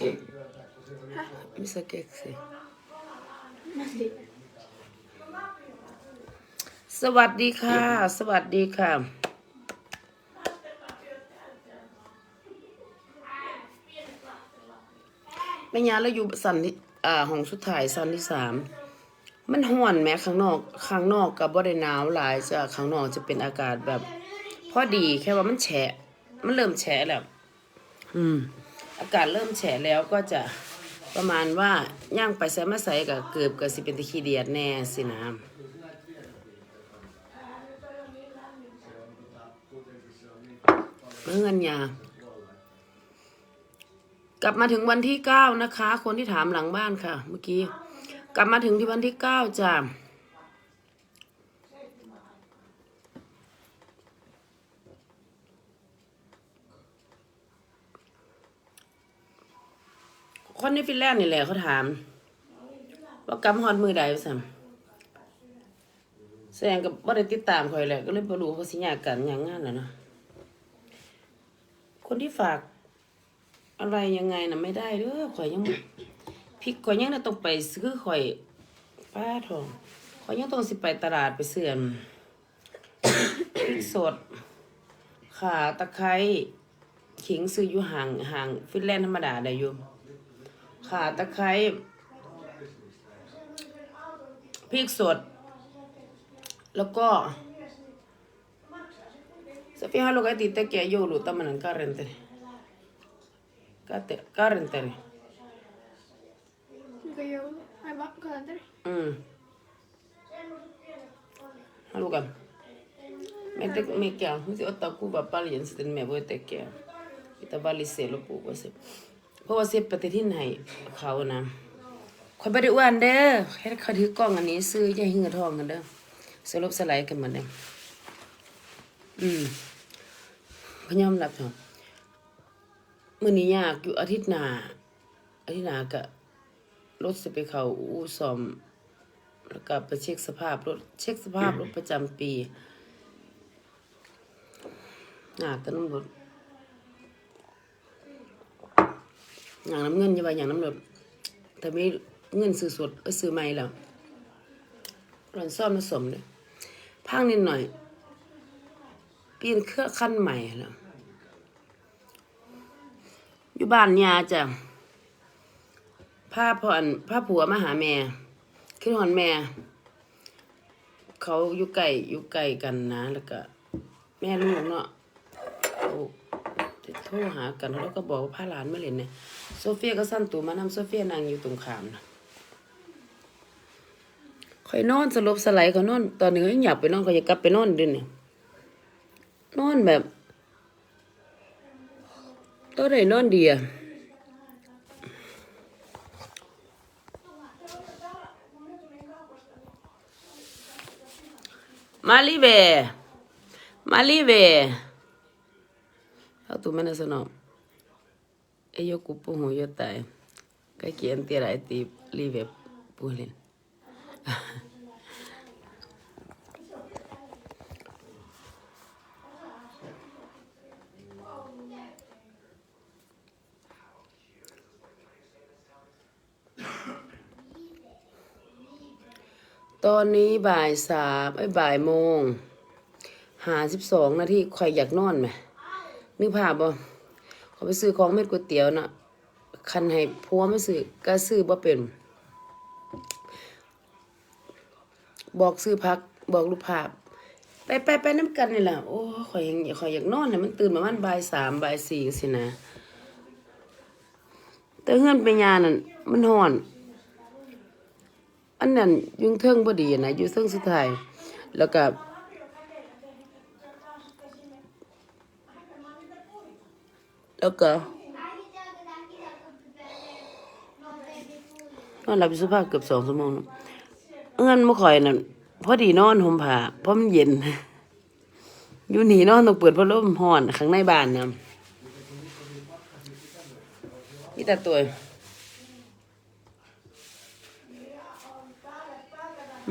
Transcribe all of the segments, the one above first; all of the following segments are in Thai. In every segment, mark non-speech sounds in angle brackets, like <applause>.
ske. Missa keksi. สวัสดีค่ะ สวัสดีค่ะ แม่ยาเราอยู่สันที่อ่าห้องสุดท้ายสันที่สามมันห่อนแม้ข้างนอกข้างนอกกับบ่ได้หนาวหลายจะข้างนอกจะเป็นอากาศแบบ พอดีแค่ว่ามันแฉะ มันเริ่มแฉะแล้ว อืม อากาศเริ่มแฉะแล้วก็จะประมาณว่าย่างไปใส่มาใส่กับเกือบกับสิเป็นตะขี้เดียดแน่สินะเมื่อเงินยากลับมาถึงวันที่เก้านะคะ คนที่ถามหลังบ้านค่ะ เมื่อกี้ กลับมาถึงที่วันที่เก้าจ้ะ คนในฟินแลนด์นี่แหละเขาถาม ว่ากำฮอดมือใดสัมแสดงกับว่าได้ติดตามคอยแหละก็เลยบ่รู้เขาสิยากันอย่างงั้นและเนะคนที่ฝากอะไรยังไงนะไม่ได้เด้อข่อยยังพริกข่อยยังนะต้องไปซื้อข่อยป้าทองข่อยยังต้องสิไปตลาดไปเสื่อนพริกสดข่าตะไคร้ขิงซื้ออยู่ห่างห่างฟินแลนด์ธรรมดาได้อยู่ ข่าตะไคร้พริกสด แล้วก็ Sofia haluaa heti tekee joulua tämmönen karenteri. Kate, karenteri. Mikä joulu? Ai va- kalenteri? Mm. Haluakaa? Me te, mikä on? Miten ottaa kuva paljon, sitten me voi tekee. Mitä valitsee lopuksi. เเพราะว่าเสียปฏิทินให้เขานะคอยไปได้อ้วนเด้อแค่เขาถือกล้องอันนี้ ซื้ออย่หิ้งทองกันเด้อสรุปสไลด์กันหมดเลยอืมพยายามรับเถอะมื้อนี้ยากอยู่อาทิตย์หน้าอาทิตย์หน้าก็รถสิไปเขาอู่ซ่อมแล้วก็ไปเช็คสภาพรถเช็คสภาพรถประจำปีหนาแต่น้ำรถ อย่างน้ำเงินอยังไงอย่างน้ำรถแต่ไม่เงินซื้อสดเอ้ยซื้อใหม่แล้วร้อนซ่อมมาสมเลยพังนิดหน่อยเปลี่ยนเครื่องขั้นใหม่แล้วอยู่บ้านยาจ้ะพาพ่อนพาผัวมาหาแม่คือหอนแม่ เขาอยู่ไกลอยู่ไกลกันนะ แล้วก็ แม่ลูกเนาะเขาจะโทรหากันแล้วก็บอกว่าพาหลานมาเล่นเนี่ย โซเฟียก็สั้นตัวมานำโซเฟียนางอยู่ตรงขามนะคอยนอนสลบสไลด์เขานอน ตอนนี้เขายังอยากไปนอนเขาอยากกลับไปนอนด้วยเนี่ยนอนแบบตัวไหนนอนดีอะ Malive. Malive. How tu mana sono? E io cupo hu yo ole puhunut jotain. Kaikki entira e ti live pulin. ตอนนี้บ่ายสามไอ้บ่ายโมง หาสิบสองนาทีใครอยากนอนไหมนึกภาพบ่ เขาไปซื้อของเม็ดก๋วยเตี๋ยวน่ะคันให้พัวไม่ซื้อก็ซื้อบ่เป็น บอกซื้อพักบอกรูปภาพ ไปไปไปน้ำกันนี่แหละโอ้ข่อยยังข่อยอยากนอนเนี่ยมันตื่นประมาณบ่ายสามบ่ายสี่สินะแต่เงื่อนไปยานั่นมันห่อน อันนั้นยุ่งเทิงบ่ดีนะอยู่เทิงสุดท้ายแล้วก็ แล้วก็นอนหลับอยู่สภาพเกือบสองชั่วโมงเนอะเงินบ่ค่อยนั่นพอดีนอนห่มผ้าเพราะมันเย็น อยู่หนีนอนต้องเปิดพัดลมร้อนข้างในบ้านนี่ยนี่แต่ตัวอ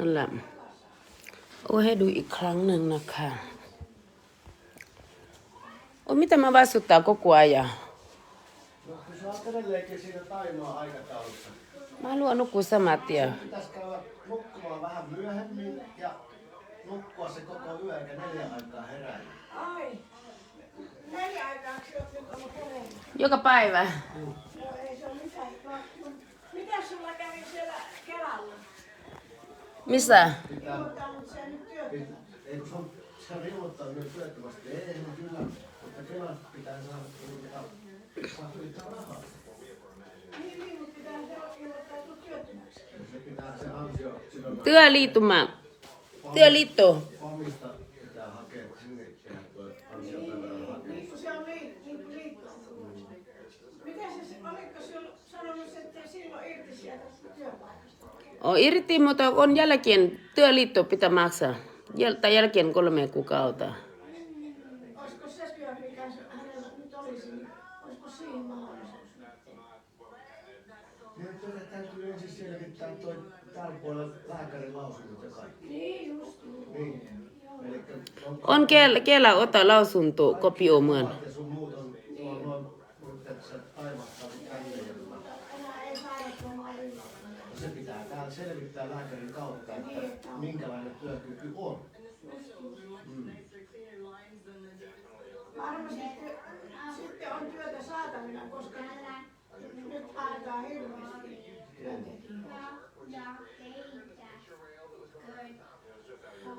นั่นแหละ โอ้ให้ดูอีกครั้งหนึ่งนะคะโอ้มิแต่มาว่าสุดตาก็กลัวอย่า No, kun sä oot edelleenkin siinä Tainoa aikataulussa. มาลุอนุกุสมาเตีย Pitäis käydä nukkumaan vähän myöhemmin ja nukkua se koko yö eikä neljä aikaa heräillä. Ai. Neljä aikaaksi oot nyt ollut hereillä. joka päivä Joo, Misa. Työliittymä. Työliitto. Omista on irti mutta on jälkeen työliitto pitää maksaa Jäl, tai jälkeen kolme kuukautta Olisiko se työ, mikä se hänellä nyt olisi, niin olisiko siinä mahdollisuus? Niin, tuota täytyy ensin selvittää toi täällä puolella lääkärin lausunnot ja kaikki. Niin, just juuri. Niin. Elikkä on on kellä, kellä ota lausunto kopioimaan ja sun muut on, on noin, nyt että sä taimahtaa tänne ja tota, Enää ei saada tuomaan yllä. se pitää täällä selvittää lääkärin kautta, että minkälainen työkyky on. Mm. Varmasti sitten on työtä saatavilla, koska nyt haetaan hirveästi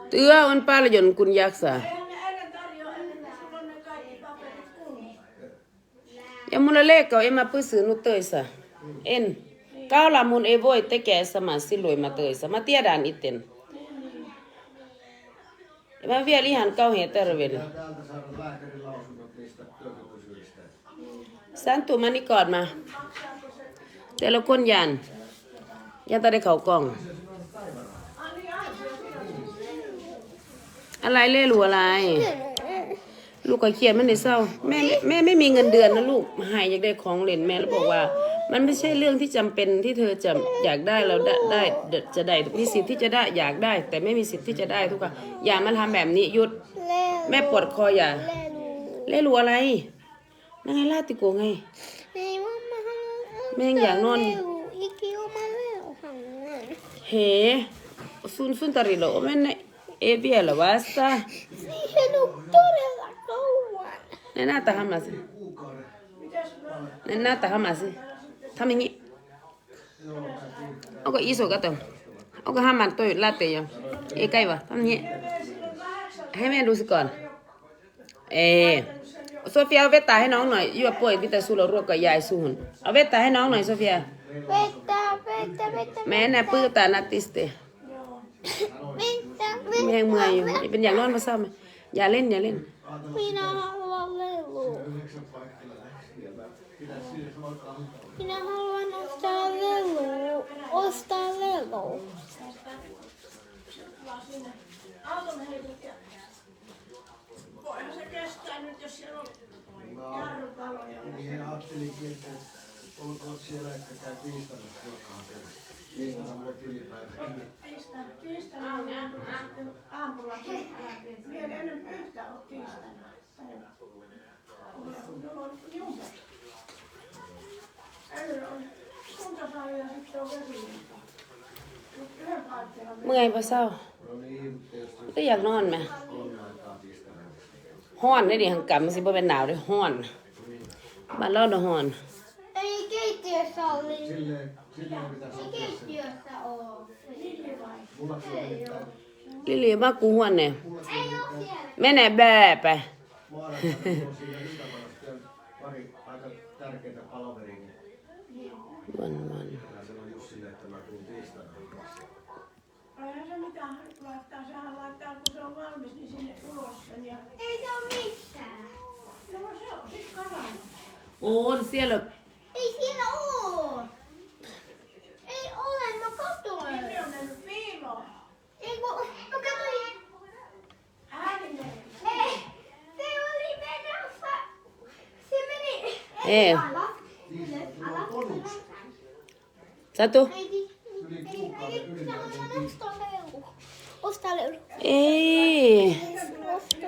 työ on paljon kun jaksaa. Ja mulla leikkaa en mä pysynyt töissä. En. Kaula mun ei voi tekee saman silloin mä töissä. Mä tiedän itten. ja mä vielä ihan kauhean terveen Pitää täältä saada lääkärin lausunnot niistä työkykyisyydestä. Santu manikoon mä. Teillä on kun jään. Jätä de khẩu còng. อะไรเล่ลูอะไร ลูกก็เขียนมันในเศร้าแม่แม่ไม่มีเงินเดือนนะลูกหายอยากได้ของเล่นแม่แล้วบอกว่า มันไม่ใช่เรื่องที่จำเป็นที่เธอจะอยากได้เราได้ได้จะได้มีสิทธิ์ที่จะได้อยากได้ แต่ไม่มีสิทธิ์ที่จะได้ทุกคนอย่ามาทำแบบนี้หยุดแม่ปวดคออย่าเล่ลูอะไรนั่งไงลาติโกไงแม่งอยากนอนอีคิวมา แล้วหังอะ He, sun sun tarilo, men ei vielä vasta. Siihen on todella kauan. Ne näyttää hammasi. Ne näyttää hammasi. Tamingi. Onko iso kato? Onko hamman toi latte jo? Ei kaiva. Tamingi. Hei meidän lusikaan. Ei. Sofia, on vetää he noin. Juo pois, mitä sulla on ruoka jäi suuhun. On vetää he noin, Sofia. Vettä, vettä, vettä. Me enää pyytää nätisti. Vettä, Miehen mua ei ole. เป็นอย่างนอนมาซ้ำอย่าเล่นอย่าเล่น Minä haluan lelua. Minä haluan ostaa lelua. Ostaa ja... Voihan se kestää nyt, jos siellä on jarrutaloja. Niin ajattelinkin, että olkoon siellä, että käy tiistaina. Tiistaina mulla tilipäivä. Tiistaina, tiistaina on aamulla. Vielä ennen yhtä on tiistaina. päivä. เมื่อยปะเศร้าก็อยากนอนไหมห้อนได้ดิหังกลำสิบ่เป็นหนาวได้ห้อนบ้านเราเนาะห้อนลิลี่มากูห้อนเนี่ยแม่ไหนแบไป tärkeitä tuun tiistaina. Eihän se mitään laittaa, sehän laittaa kun se on valmis, niin sinne ulos sen ja... Ei se ole missään. No se on อ้ siellä Ei siellä ole. Ei ole, mä katoin. Ne on mennyt piiloon. Ei kun, mä meni. Ei, se oli menossa. Se meni. Ei. Ala. Lulu. เอ๊ะ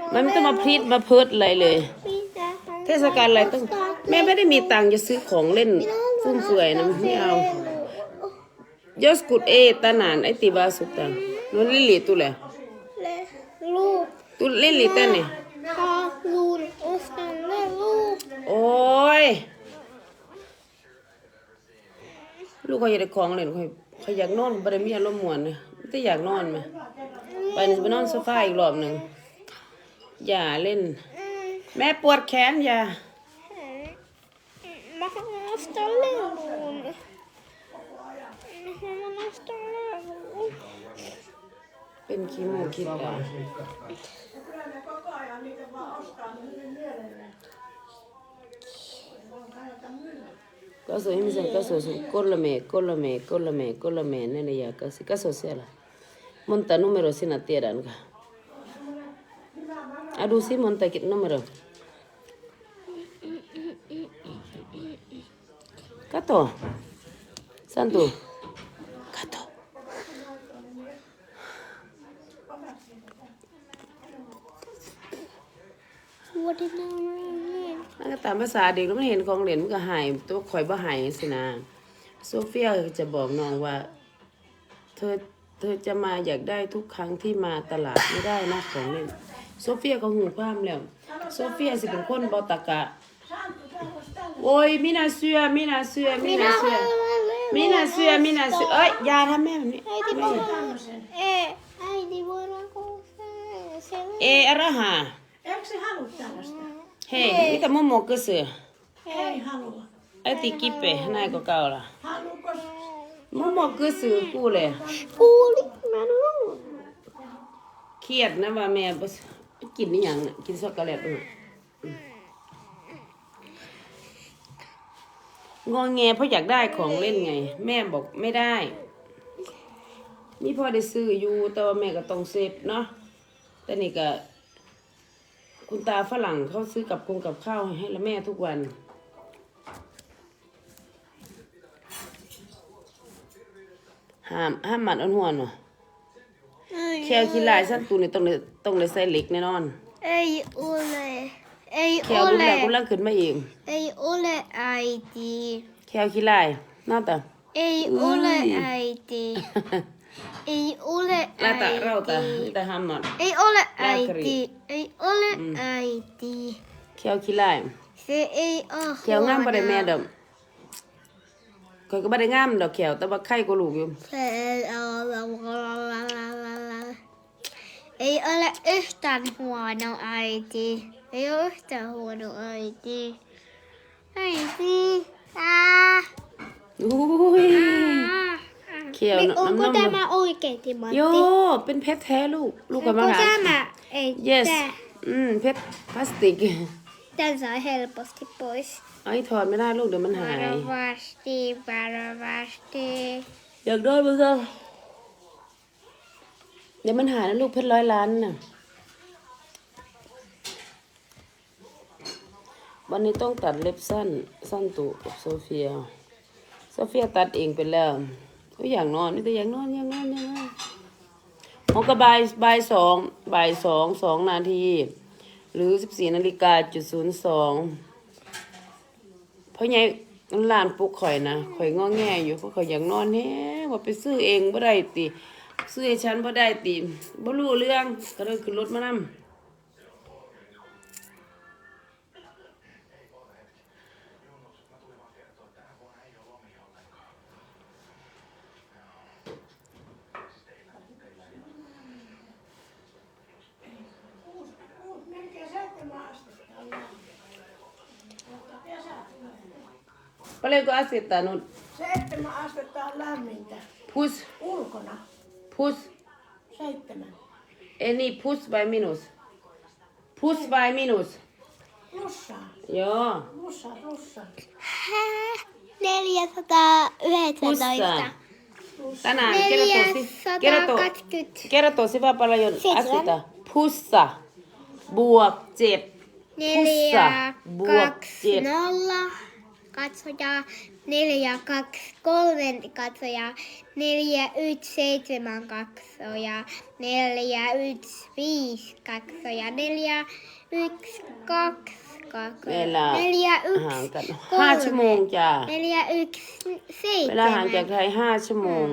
Osta มันไม่ต้องมาพลิดมาเพิดอะไรเลย Mitä เทศกาลอะไรต้อง แม่ไม่ได้มีตังค์จะซื้อของเล่นฟุ่มเฟือยนะไม่เอายอสกุดเอตานานไอติบาสุตังนนลิลิตุเลย Le, lu. ตุลิลิตันเนี่ย Haluun. Ostan lelu. โอ้ย ลูกเขาอยากได้ของเล่นเขาเขาอยากนอนบ่ได้มีอารมณ์ม่วนเลยแต่อยากนอนไหมไปนี่ไปนอนโซฟาอีกรอบหนึ่งอย่าเล่น แม่ปวดแขนอย่า Mä haluan ostaa leluun. Mä haluan ostaa leluun. เป็นขี้มูกขี้ตา Kyllä ne koko ajan niitä vaan ostaa Kaso imizan kaso su kolme kolme kolme kolme nene ya kasi kaso sela. Monta número sin atieran ka. Aduh si monta kit número. Kato. Santu. Kato. What is มันก็ตามภาษาเด็กแล้วมันเห็นของเหรียญมันก็หายตัวข่อยบ่หายสินะโซเฟียจะบอกน้องว่า เธอเธอจะมาอยากได้ทุกครั้งที่มาตลาดไม่ได้นะของเล่นโซเฟียก็หูความแล้วโซเฟียสิเป็นคนบอตะกะ Santtu, tarvitsi tällä โอ้ยมินาเสือมินาเสือมินาเสือมินาเสือมินาเสือเอ้ยอย่าทำแม่แบบนี้ Äiti แม่ tämmöisen. Ei, äiti voidaanko se... se เออะไรฮะ Eikö se halua tällaista? เฮ้ mitä mummo kysyy Ei halua. ไอ้ติกิเป näinkö kaula Haluuko? mummo kysyy kuule Kuuli, mä en ollut. เครียดนะว่าแม่บ่กินนี่ยังน่ะกินช็อกโกแลตด้วยงอแงเพราะอยากได้ของเล่นไง แม่บอกไม่ได้ นี่พ่อได้ซื้ออยู่แต่ว่าแม่ก็ต้องเซฟเนาะแต่นี่ก็ คุณตาฝรั่งเขาซื้อกับคงกับข้าวให้ละแม่ทุกวัน ห้ามห้ามหมัดอ่อนหัวเนาะ Ei, แควขี้ลายสั้นตูนี่ต้องได้ต้องได้ใส่เหล็กแน่นอน ei ole. Ei แควรุ่นแรกรุ่น ole. แรกขึ้นมาเอง Ei ole äiti. แควขี้ลายน่าตา Ei ole äiti. Ei ole ลาตาเราตา äiti. ตาห้ามหมัด Ei ole Lääkäri. äiti. Ei ole äiti. แควขี้ลาย Se ei ole แควงามบ่ได้แม่ huono. ดอกข่อยก็บ่ได้งามดอกแควแต่ว่าไข่ก็ลูกอยู่ Se ei ole yhtään huono äiti. Ei ole yhtään huono äiti. Äiti. Ää. อุ้ย Ää. เขียว Niin, น้ำ onko นม tämä oikein, Timatti? โยเป็นเพชรแท้ลูก ลูกก็ Onko มาหา tämä? Ei yes tää. อืมเพชรพลาสติก Tän saa helposti pois. ไอ้ถอดไม่ได้ลูกเดี๋ยวมันหาย Varovasti, varovasti. อยากได้เหมือนกันเดี๋ยวมันหายนะลูกเพชรร้อยล้านน่ะ วันนี้ต้องตัดเล็บสั้น สั้นตุกับโซเฟีย โซเฟียตัดเองไปแล้ว ก็อยากนอนนี่แต่อยากนอนอยากนอนอยากนอนหกกบายบ่ายสองบ่ายสองสองนาที หรือสิบสี่นาฬิกาจุดศูนย์สองเพราะไงหลานปลุกข่อยนะข่อยงอแงอยู่เพราะข่อยอยากนอนแฮ่ว่าไปซื้อเองบ่ได้ติซื้อให้ฉันบ่ได้ติบ่รู้เรื่องก็เลยขึ้นรถมานำ Paljonko astetta on? Seitsemän astetta on lämmintä. Pus. Ulkona. Pus. Seitsemän. Ei niin, pus vai minus? Pus vai minus? Plussa. Joo. Plussa, plussa. 419. Tänään kertoo, kertoo, kertoo sivä paljon astetta. Pussa. Buokse. Pussa. Buokse. 420. katsojaa, neljä kaksi kolme katsojaa, neljä yksi seitsemän katsojaa, neljä yksi viisi katsojaa, neljä yksi kaksi katsojaa, neljä yksi kolme, neljä yksi seitsemän. เวลาห่างจากไทยห้าชั่วโมง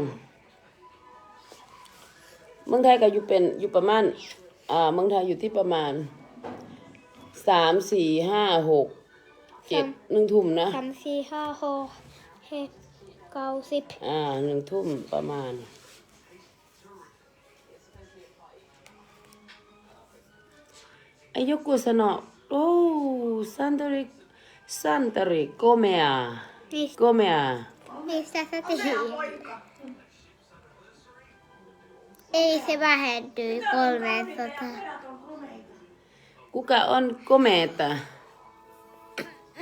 เมืองไทยก็อยู่เป็นอยู่ประมาณอ่าเมืองไทยอยู่ที่ประมาณสามสี่ห้าหก เจ็ดหนึ่งทุ่มนะ Fem, fyra, H, H, kausip. อ่าหนึ่งทุ่มประมาณ อายุกุสนอโอ้ซันตริซันตริโกเมีย Mistä, โกเมีย mistä sä tiedät? Ei se vähenty kolme tota. Pojat on komeita. kuka on โกเมตา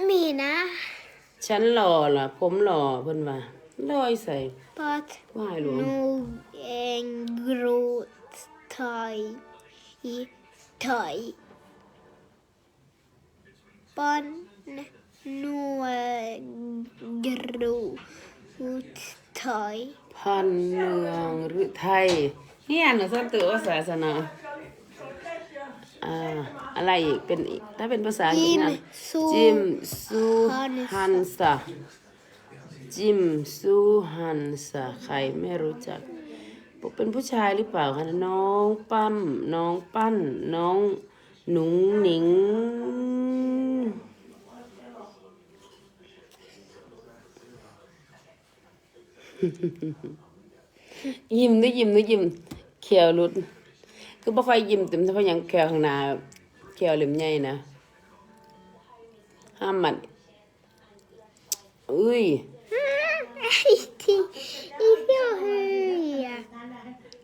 Minä, ฉันหล่อล่ะ ผมหล่อเพิ่นว่าลอยใส่ pat, ว่ายหลวง nog en grot thai i thai. Pan nog grot thai. พันเมืองหรือไทยเฮียนเหรอสันตัวศาสนา อ่าอะไรอีกเป็นอีกถ้าเป็นภาษาอังกฤษ Jim นะ Su จิมซูฮันซาจิมซูฮันซาใครไม่รู้จักเป็นผู้ชายหรือเปล่าคะน้องปั้มน้องปั้น น้องหนุงหนิงยิ้มด้วยยิ้มด้วยยิ้มเขียวหลุด คือบ่ค่อยยิ้มเต็มเพราะหยังแขียวข้างหน้าเขียวเหลี่ยมใหญ่นะ ห้ามมันอุ้ย Äiti, iso hyjä. Nämä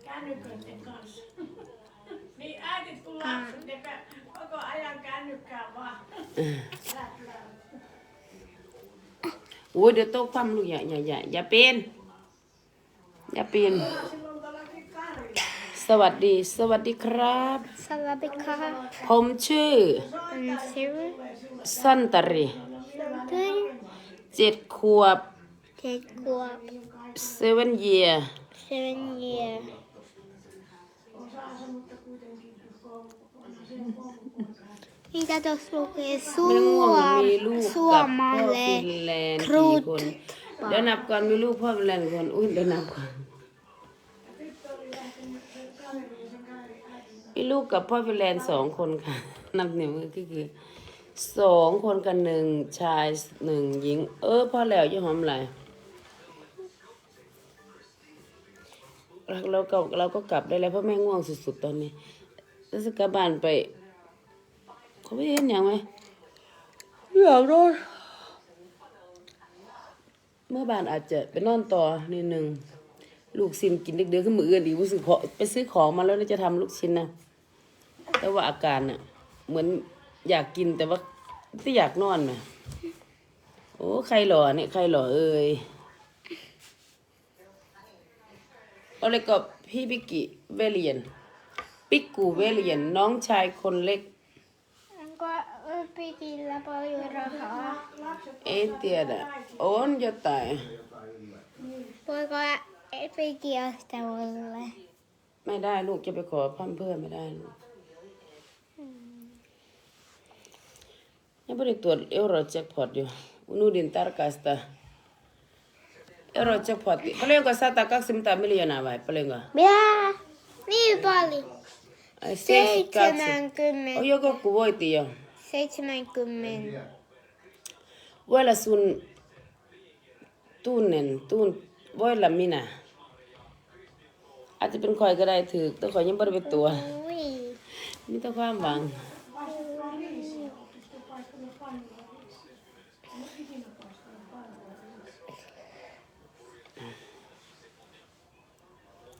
kännyköiden kanssa. Niin äidit kun lapset, ne pä- koko ajan kännykkää vaan. โอ้ยเดี๋ยวโต๊ะคว่ำลูกอย่าอย่าอย่าอย่าเป็นอย่าเป็น Silloin tuollakin karja. สวัสดี สวัสดีครับ Salavika. ผมชื่อ Seven. สันตรี Three. เจ็ดขวบ Take kuop. seven year Seven year. Osaa se, mutta kuitenkin koulukokoona se on koulukokoona. Mitä tuossa lukee? ไม่ง่วงมีลู Suom กกับพ่อ Suomalle ฟินแลนด์ครูกี่ดคนเดี๋ยวนับก่อนมีลูกพ่อฟินแลนด์กี่คนอุ้ยเดี๋ยวนับก่อน äiti มีลูกกับพ่อฟินแลนด์สองคนค่ะนับนิ้วก็คือสองคนกันหนึ่งชายหนึ่งหญิง เออพ่อแล้วยี่หอมอะไรเราก็เราก็กลับได้แล้วเพราะแม่ง่วงสุดๆตอนนี้แล้วจะกลับบ้านไป เขาไม่เห็นอย่างไหมอยากนอนเมื่อบานอาจจะไปนอนต่อนิดนึงลูกซิมกินเด็กๆขึ้นมืออื่นอีกรู้สึกขอไปซื้อของมาแล้วน่จะทำลูกชิ้นนะ แต่ว่าอาการน่ะเหมือนอยากกินแต่ว่าไม่อยากนอนน่ะโอ้ใครหล่อเนี่ยใครหล่อเอ่ยเอาเลยกับพี่ปิกกิเวเลียนปิกกูเวเลียนน้องชายคนเล็ก Onko Pikillä paljon rahaa? Ei tiedä. On jotain. Voiko Piki ostaa mulle? ไม่ได้ลูกจะไปขอพั่มเพื่อนไม่ได้ลูก ยังไม่ได้ตรวจเอโรแจ็คพอตอยู่นูดินตาร์กัสตาเอโรแจ็คพอตเขาเรียกว่าซาตากักซิมตามิลิยนาไว้เปล่งว่า Mitä? Niin paljon. ไอ้เซสกัสโอ้ Seitsemänkymmentä. ยก็กูว่าตีอะ Seitsemänkymmentä. เวลาซุนตูนเนนตูนเวลามินาอาจจะเป็นคอยก็ได้ถือแต่คอยยังไม่ได้ไปตัว Ui. มีแต่ความหวัง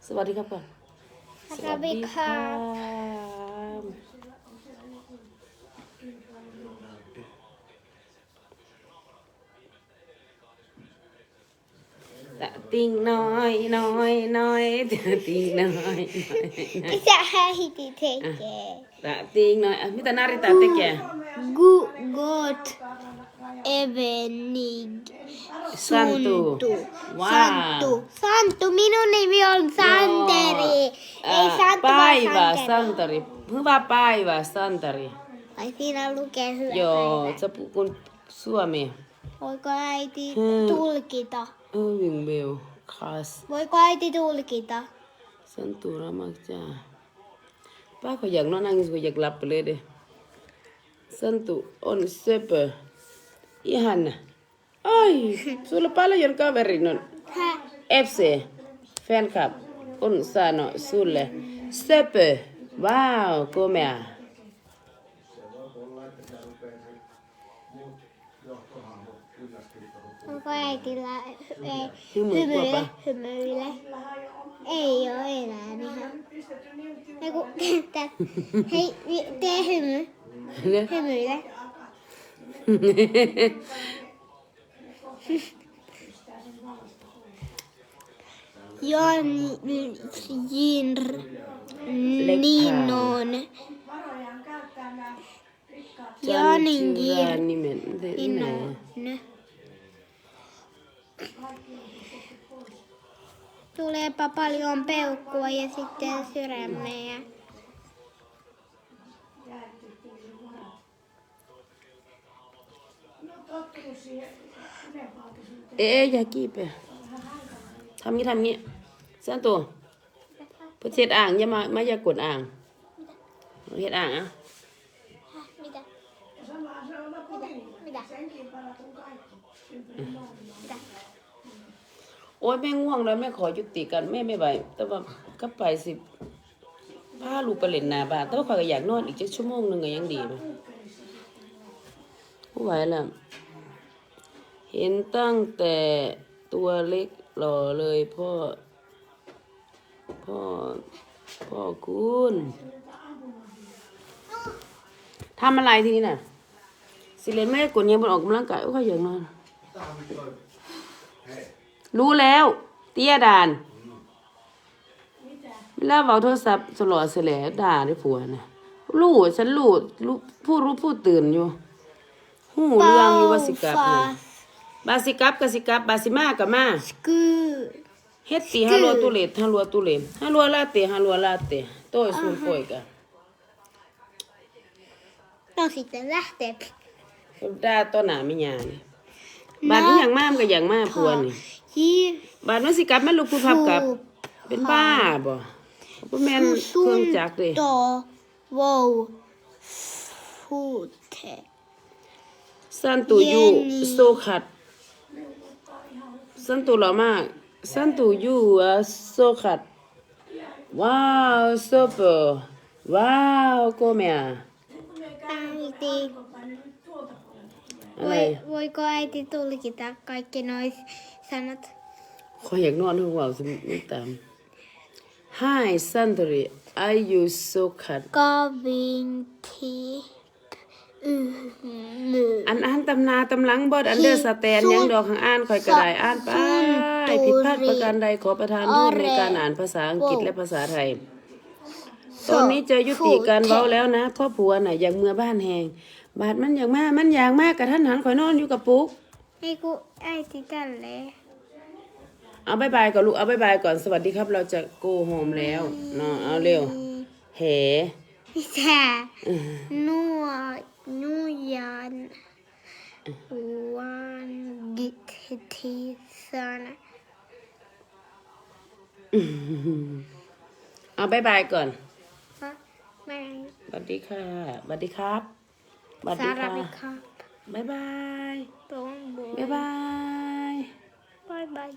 สวัสดีครับก่อน Arabika. ตะติงน้อยน้อยน้อยตะติงน้อยน้อย Mitä äiti tekee? ตะติงน้อยมิตานาริตาเตแก Gu- Good. evening. Santu. Santu. Wow. Santu. Santu. Minun nimi on Santeri. Joo. Ei Santu, päivä, Santeri. Santeri. Hyvä päivä, Santeri. Ai siinä lukee hyvä Joo, sä kun suomi. Voiko äiti hmm. tulkita? Hyvin meu. Kas. Voiko äiti tulkita? Santu ramakja. Pako jak nonangis kuin jak lappelede. Santu on söpö. Ihana. Ai, sulla paljon paljon kaverin FC Fan Cup on saanut sulle söpö. Wow, komea. Onko äitillä eh, ei, hymyile, hymyile? Ei ole enää ihan. Ei kun, <laughs> hei, niin, tee hymy. Hymyile. Janninon. Janin Jinnon. Tuleepa paljon peukkua ja sitten sydämeä. เอ๊ะอย่ากี้ไปทำงี้ทำงี้สันตุเพื่อเช็ดอ่างอย่ามามาอย่ากดอ่างเฮ็ดอ่างอะ Mitä? Ja sama se on kotiin. Mitä? Senkin parat kuin kaikki. Ympäri maailmaa. Mitä? โอ้ยแม่ง่วงแล้วแม่ขอยุติกันแม่ไม่ไหวแต่ว่าก็ไปสิพาลูกไปเล่นหน้าบ้านแต่ว่าข้อยก็อยากนอนอีกจักชั่วโมงหนึงก็ยังดีไหมผู้ไหวแล้ว เห็นตั้งแต่ตัวเล็กหล่อเลยพ่อ พ่อ พ่อคุณทำอะไรทีนี้น่ะ สิเลนไม่ได้กดยังบนออกกำลังกายโอ้ยอยอยากนอนรู้แล้ว เตี้ยดานเวลาเบาโทรศัพท์สลอดเสยแลด่าได้ผัวนะรู้ฉันรู้รู้พูดรู้พูดตื่นอยู่หูเรื่องอยู่ว่าสิกลับนะ บาสิกลับก็สิกลับบาสิมาก็มา Sky. เฮ็ดตีฮัลโหลตุเลตฮัลโหลตุเลฮัลโหลลาเตฮัลโหลลาเตโต้สุนปอยกะ No sitten lähtee. ด่าต่อหน้าไม่ยานี่บาดนี้อย่างมากมันก็อย่างมากผัวนี่ Ji. บาดนั้นสิกลับแม่ลูกผู้พับกลับ เป็นบ้าบ่บ่แม่นเครื่องจักรเด้ Sunto. Wow. Fute. สันตูยูเย็นนี่โซขัด สันตูหล่อมากสันตูยูอะโซขัดว้าวโซเปอร์ว้าวโกเมีย Äiti. อะไร Voi, voiko äiti tulkita kaikki nois sanat? ขออยากนอนทุกวันสิไม่ตาม Hi Sandri are you so cut Kavinti. Yhmy. อันอ่านตำนาตำหลังบอดอันเดอร์สแตนยังดอกข้างอ่านคอยกระไดอ่านไปผิดพลาดประการใดขอประทานโทษในการอ่านภาษาอังกฤษและภาษาไทย ตอนนี้จะยุติการเว้าแล้วนะพ่อผัวน่ะอยากเมื่อบ้านแหงบาดมันอยากมามันอยากมากกับท่านหันข่อยนอนอยู่กับปุ๊ก Ei kun äiti tälleen. เอาบายบายก่อนลูกเอาบายบายก่อนสวัสดีครับ เราจะโกโฮมแล้วเนาะเอาเร็วแห Mitä? Nuo, Nujan Vangitisson เอาบายบายก่อนแสวัสดีค่ะสวัสดีครับสวัสดีค่ะบายบายบายบายบายบาย